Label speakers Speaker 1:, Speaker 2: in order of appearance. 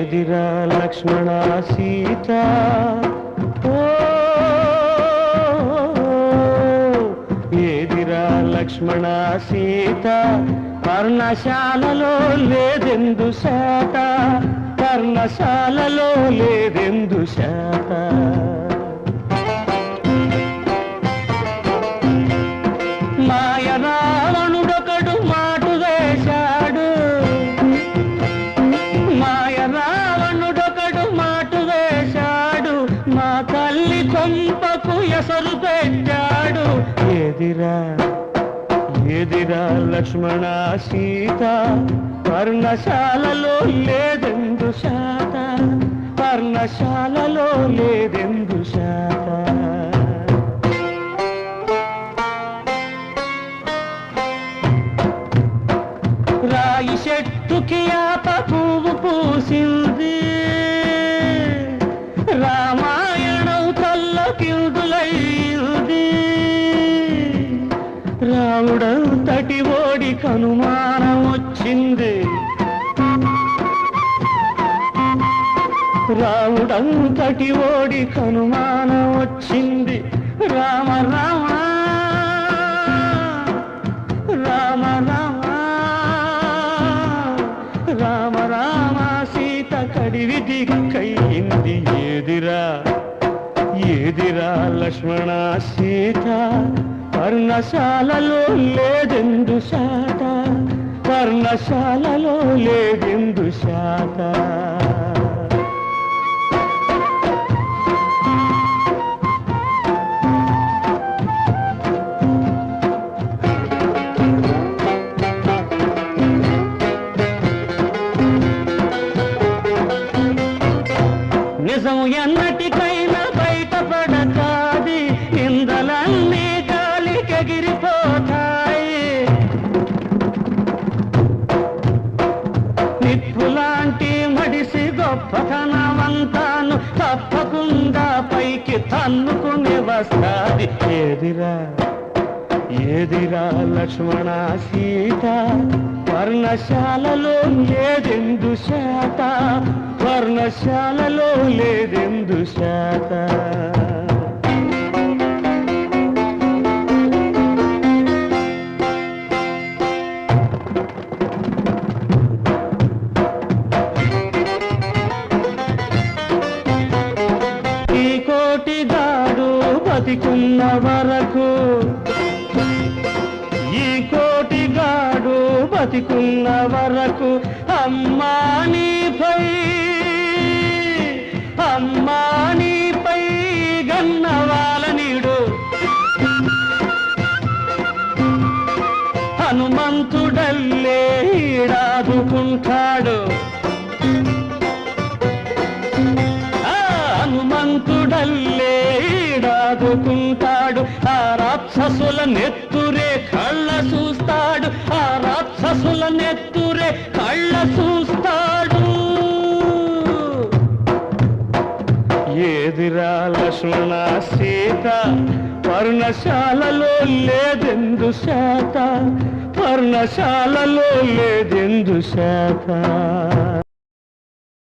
Speaker 1: ఎదిరా లక్ష్మణ సీత. ఎదిరా లక్ష్మణ సీత. పర్ణశాలలో లేదెందు శాత పర్ణశాల ఎదిరా ఎదిరా లక్ష్మణ సీత? పర్ణశాలలో లేదెందు శాత? పర్ణశాలలో లేదెందు శాత? రాయి చెట్టుకి ఆప పువ్వు పూసింది. రామాయణం కల్ల కిందులయ్యింది కంటి ఓడి కనుమానం వచ్చింది. రాముడంతటి ఓడి కనుమానం వచ్చింది. రామ రామ రామ రామ రామ రామ సీత కడివి దిక్కయింది ఏదిరా ఏదిరా లక్ష్మణ సీత? పర్ణశాలలో లేదెందు శాత? పర్ణశాలలో లేదెందు శాత? తప్పకుండా పైకి తన్నుకుని వస్తాది. ఏదిరా? ఏదిరా లక్ష్మణ సీత? వర్ణశాలలో లేదెందు శాత? వర్ణశాలలో లేదెందు శాత? బతికున్న వరకు ఈ కోటిగాడు బతికున్న వరకు అమ్మా నీపై అమ్మా నీపై గన్నవాలనీడు హనుమంతుడల్లే ఈడాదుకుంటాడు. రాక్షసుల నెత్తురే కళ్ళ చూస్తాడు. ఆ రాక్షసుల నెత్తురే కళ్ళ చూస్తాడు. ఏదిరా లక్ష్మణ సీత? పర్ణశాలలో లేదెందు శాత? పర్ణశాలలో లేదెందు శాత?